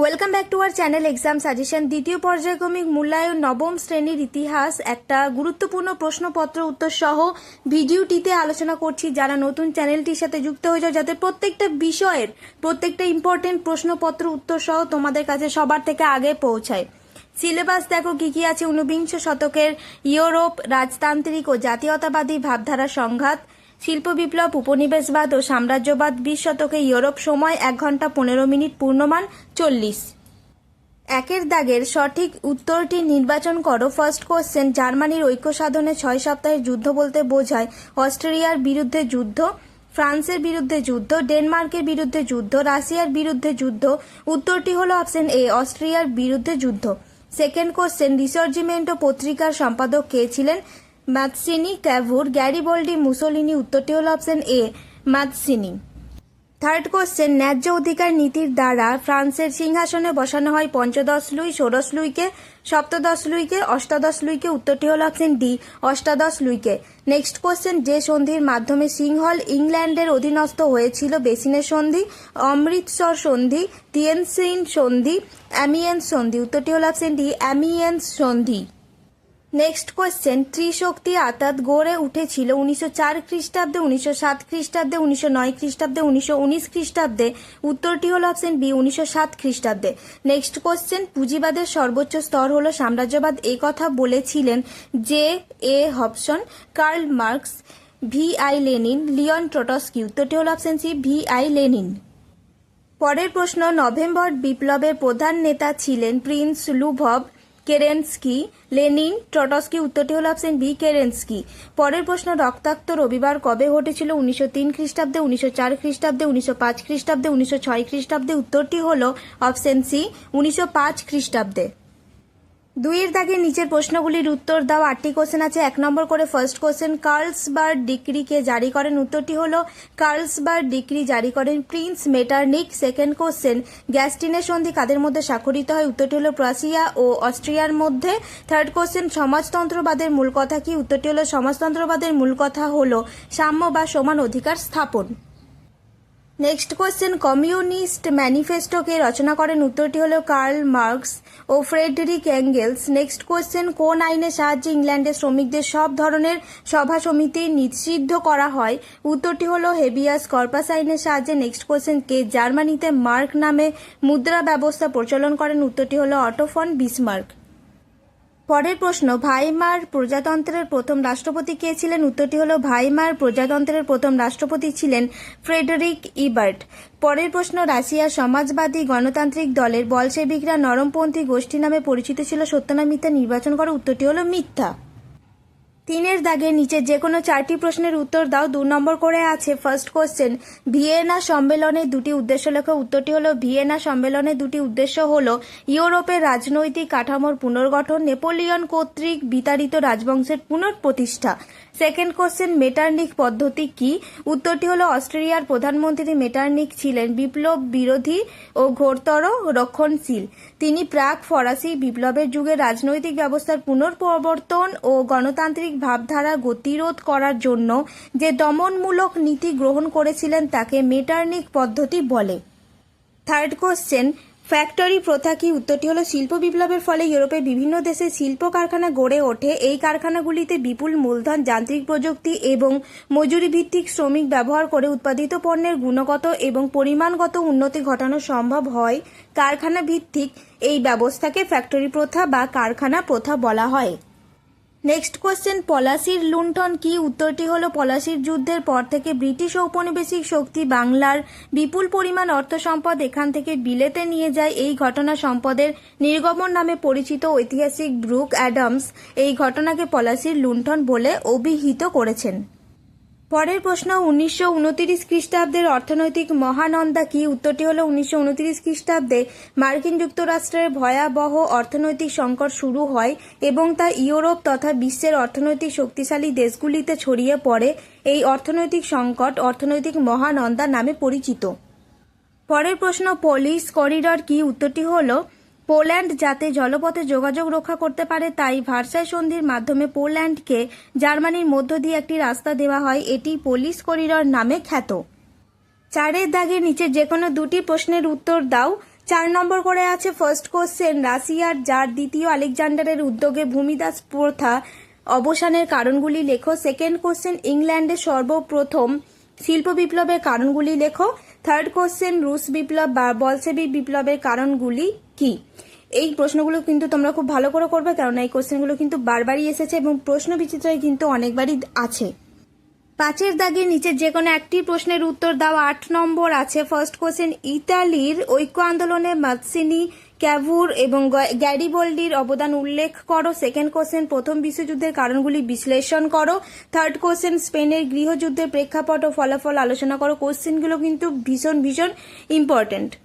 Welcome back to our channel exam suggestion দ্বিতীয় পর্যায়ক্রমিক মূল্যায়ন নবম শ্রেণির ইতিহাস, একটা গুরুত্বপূর্ণ প্রশ্নপত্র উত্তর সহ ভিডিওটিতে আলোচনা করছি। যারা নতুন চ্যানেলটির সাথে যুক্ত হয়ে যাও যাতে প্রত্যেকটা বিষয়ের প্রত্যেকটা ইম্পর্টেন্ট প্রশ্নপত্র উত্তর সহ তোমাদের কাছে সবার থেকে আগে পৌঁছায়। সিলেবাস দেখো কি কি আছে, ঊনবিংশ শতকের ইউরোপ, রাজতান্ত্রিক ও জাতীয়তাবাদী ভাবধারা সংঘাত শিল্প বিপ্লব, উপনিবেশবাদ ও সাম্রাজ্যবাদ বিশ শতকে ইউরোপ সময় এক ঘণ্টা পনেরো মিনিট পূর্ণমান চল্লিশ। একের দাগের সঠিক উত্তরটি নির্বাচন করো। ফার্স্ট কোশ্চেন জার্মানির ঐক্য সাধনে ছয় সপ্তাহের যুদ্ধ বলতে বোঝায় অস্ট্রেলিয়ার বিরুদ্ধে যুদ্ধ, ফ্রান্সের বিরুদ্ধে যুদ্ধ, ডেনমার্কের বিরুদ্ধে যুদ্ধ, রাশিয়ার বিরুদ্ধে যুদ্ধ। উত্তরটি হলো অপশন এ অস্ট্রিয়ার বিরুদ্ধে যুদ্ধ। সেকেন্ড কোশ্চেন রিসার্জিমেন্টো পত্রিকার সম্পাদক কে ছিলেন? ম্যাথসিনি ক্যাভুর গ্যারিবোল্ডি মুসোলিনি উত্তরটি হল option A Mazzini third question ন্যায্য অধিকার নীতির দ্বারা ফ্রান্সের সিংহাসনে বসানো হয় পঞ্চদশ লুই, ষোড়শ লুইকে, সপ্তদশ লুইকে, অষ্টাদশ লুইকে উত্তরটি হল অপশন ডি, অষ্টাদশ লুইকে। নেক্সট কোশ্চেন যে সন্ধির মাধ্যমে সিংহল ইংল্যান্ডের অধীনস্থ হয়েছিল বেসিনের সন্ধি, অমৃতসর সন্ধি, তিয়েনসিন সন্ধি, অ্যামিয়েন্স সন্ধি উত্তরটি হল অপশন ডি, অ্যামিয়েন্স সন্ধি। নেক্সট কোয়েশ্চেন ত্রিশক্তি আতাত গড়ে উঠেছিল উনিশশো চার খ্রিস্টাব্দে উনিশশো সাত খ্রিস্টাব্দে উনিশশো নয় খ্রিস্টাব্দে উনিশশো উনিশ খ্রিস্টাব্দে উত্তরটি হল অপশন বি উনিশশো সাত খ্রিস্টাব্দে নেক্সট কোয়েশ্চেন পুঁজিবাদের সর্বোচ্চ স্তর হল সাম্রাজ্যবাদ এই কথা বলেছিলেন J A Hobson Karl Marx V I Lenin Leon Trotsky উত্তরটি হল option C V I Lenin পরের প্রশ্ন, নভেম্বর বিপ্লবের প্রধান নেতা ছিলেন prince Lvov. Kerensky, Lenin Trotsky উত্তরটি হল অপশন বি, কেরেন্সকি। পরের প্রশ্ন, রক্তাক্ত রবিবার কবে ঘটেছিল? উনিশশো তিন খ্রিস্টাব্দে, উনিশশো চার খ্রিস্টাব্দে, উনিশশো পাঁচ খ্রিস্টাব্দে, উনিশশো ছয় খ্রিস্টাব্দে। উত্তরটি হল অপশন সি, উনিশশো পাঁচ খ্রিস্টাব্দে। দুইয়ের দাগে নিচের প্রশ্নগুলির উত্তর দাও আটটি কোশ্চেন আছে। এক নম্বর করে ফার্স্ট কোশ্চেন কার্লস কার্লসবার্গ ডিক্রিকে জারি করেন। উত্তরটি হল কার্লস কার্লসবার্গ ডিক্রি জারি করেন প্রিন্স মেটারনিক। সেকেন্ড কোশ্চেন গ্যাস্টিনের সন্ধি কাদের মধ্যে স্বাক্ষরিত হয়? উত্তরটি হল, প্রাসিয়া ও অস্ট্রিয়ার মধ্যে। থার্ড কোশ্চেন সমাজতন্ত্রবাদের মূল কথা কি? উত্তরটি হল, সমাজতন্ত্রবাদের মূল কথা হল, সাম্য বা সমান অধিকার স্থাপন। নেক্সট কোয়েশ্চেন কমিউনিস্ট ম্যানিফেস্টোকে রচনা করেন উত্তরটি হল কার্ল মার্কস ও ফ্রেডরিক অ্যাঙ্গেলস নেক্সট কোয়েশ্চেন কোন আইনের সাহায্যে ইংল্যান্ডের শ্রমিকদের সব ধরনের সভা সমিতি নিষিদ্ধ করা হয়? উত্তরটি হল হেবিয়াস কর্পাস আইনের সাহায্যে। নেক্সট কোয়েশ্চেন কে জার্মানিতে মার্ক নামে মুদ্রা ব্যবস্থা প্রচলন করেন? উত্তরটি হল অটোফন বিসমার্ক। পরের প্রশ্ন, ভাইমার প্রজাতন্ত্রের প্রথম রাষ্ট্রপতি কে ছিলেন? উত্তরটি হল, ভাইমার প্রজাতন্ত্রের প্রথম রাষ্ট্রপতি ছিলেন ফ্রেডরিক ইবার্ট। পরের প্রশ্ন, রাশিয়া সমাজবাদী গণতান্ত্রিক দলের বলসেবিকরা নরমপন্থী গোষ্ঠী নামে পরিচিত ছিল, সত্য মিথ্যা নির্বাচন করা? উত্তরটি হল, মিথ্যা। তিনের দাগের নিচে যে কোনো চারটি প্রশ্নের উত্তর দাও, দু নম্বর করে আছে ফার্স্ট কোশ্চেন ভিয়েনা সম্মেলনের দুটি উদ্দেশ্য লেখা। উত্তরটি হলো, ভিয়েনা সম্মেলনের দুটি উদ্দেশ্য হলো ইউরোপের রাজনৈতিক কাঠামোর পুনর্গঠন, নেপোলিয়ন কর্তৃক বিতাড়িত রাজবংশের পুনঃপ্রতিষ্ঠা। সেকেন্ড কোশ্চেন মেটার্নিক পদ্ধতি কি? উত্তরটি হলো অস্ট্রেলিয়ার প্রধানমন্ত্রী মেটার্নিক ছিলেন বিপ্লব বিরোধী ও ঘোরতর রক্ষণশীল। তিনি প্রাক ফরাসি বিপ্লবের যুগে রাজনৈতিক ব্যবস্থার পুনঃপ্রবর্তন ও গণতান্ত্রিক ভাবধারা গতিরোধ করার জন্য যে দমনমূলক নীতি গ্রহণ করেছিলেন তাকে মেটার্নিক পদ্ধতি বলে। থার্ড কোশ্চেন ফ্যাক্টরি প্রথা কি? উত্তরটি হলো, শিল্প বিপ্লবের ফলে ইউরোপের বিভিন্ন দেশে শিল্প কারখানা গড়ে ওঠে। এই কারখানাগুলিতে বিপুল মূলধন, যান্ত্রিক প্রযুক্তি এবং মজুরি ভিত্তিক শ্রমিক ব্যবহার করে উৎপাদিত পণ্যের গুণগত এবং পরিমাণগত উন্নতি ঘটানো সম্ভব হয়। কারখানা ভিত্তিক এই ব্যবস্থাকে ফ্যাক্টরি প্রথা বা কারখানা প্রথা বলা হয়। নেক্সট কোয়েশ্চেন পলাশির লুণ্ঠন কি? উত্তরটি হলো, পলাশির যুদ্ধের পর থেকে ব্রিটিশ ঔপনিবেশিক শক্তি বাংলার বিপুল পরিমাণ অর্থ সম্পদ এখান থেকে বিলেতে নিয়ে যায়। এই ঘটনা সম্পদের নির্গমন নামে পরিচিত ঐতিহাসিক ব্রুক অ্যাডামস এই ঘটনাকে পলাশির লুণ্ঠন বলে অভিহিত করেছেন। পরের প্রশ্ন, উনিশশো উনতিরিশ খ্রিস্টাব্দের অর্থনৈতিক মহানন্দা কি? উত্তরটি হলো, উনিশশো উনতিরিশ খ্রিস্টাব্দে মার্কিন যুক্তরাষ্ট্রের ভয়াবহ অর্থনৈতিক সংকট শুরু হয় এবং তা ইউরোপ তথা বিশ্বের অর্থনৈতিক শক্তিশালী দেশগুলিতে ছড়িয়ে পড়ে। এই অর্থনৈতিক সংকট অর্থনৈতিক মহানন্দা নামে পরিচিত। পরের প্রশ্ন, পলিশ করিডর কি? উত্তরটি হলো পোল্যান্ড যাতে জলপথে যোগাযোগ রক্ষা করতে পারে, তাই ভার্সাই সন্ধির মাধ্যমে পোল্যান্ডকে জার্মানির মধ্য দিয়ে একটি রাস্তা দেওয়া হয়। এটি পলিশ করিডর নামে খ্যাত। চারের দাগের নিচে যে কোনো দুটি প্রশ্নের উত্তর দাও। চার নম্বর করে আছে ফার্স্ট কোশ্চেন রাশিয়ার, যার দ্বিতীয় আলেকজান্ডারের উদ্যোগে ভূমিদাস প্রথা অবসানের কারণগুলি লেখো। সেকেন্ড কোশ্চেন, ইংল্যান্ডে সর্বপ্রথম শিল্প বিপ্লবের কারণগুলি লেখো। থার্ড কোশ্চেন, রুশ বিপ্লব বা বলসেবিক বিপ্লবের কারণগুলি কি? এই প্রশ্নগুলো কিন্তু তোমরা খুব ভালো করে করবে কারণ এই কোশ্চেনগুলো কিন্তু বারবারই এসেছে এবং প্রশ্ন বিচিত্রায় কিন্তু অনেকবারই আছে। পাঁচের দাগের নিচে যে কোনো একটি প্রশ্নের উত্তর দাও। আট নম্বর আছে ফার্স্ট কোশ্চেন ইতালির ঐক্য আন্দোলনে মাৎসিনি, ক্যাভুর এবং গ্যা- গ্যারিবোল্ডির অবদান উল্লেখ করো। সেকেন্ড কোশ্চেন প্রথম বিশ্বযুদ্ধের কারণগুলি বিশ্লেষণ করো। থার্ড কোশ্চেন স্পেনের গৃহযুদ্ধের প্রেক্ষাপট ও ফলাফল আলোচনা করো। কোশ্চেনগুলো কিন্তু ভীষণ ভীষণ ইম্পর্ট্যান্ট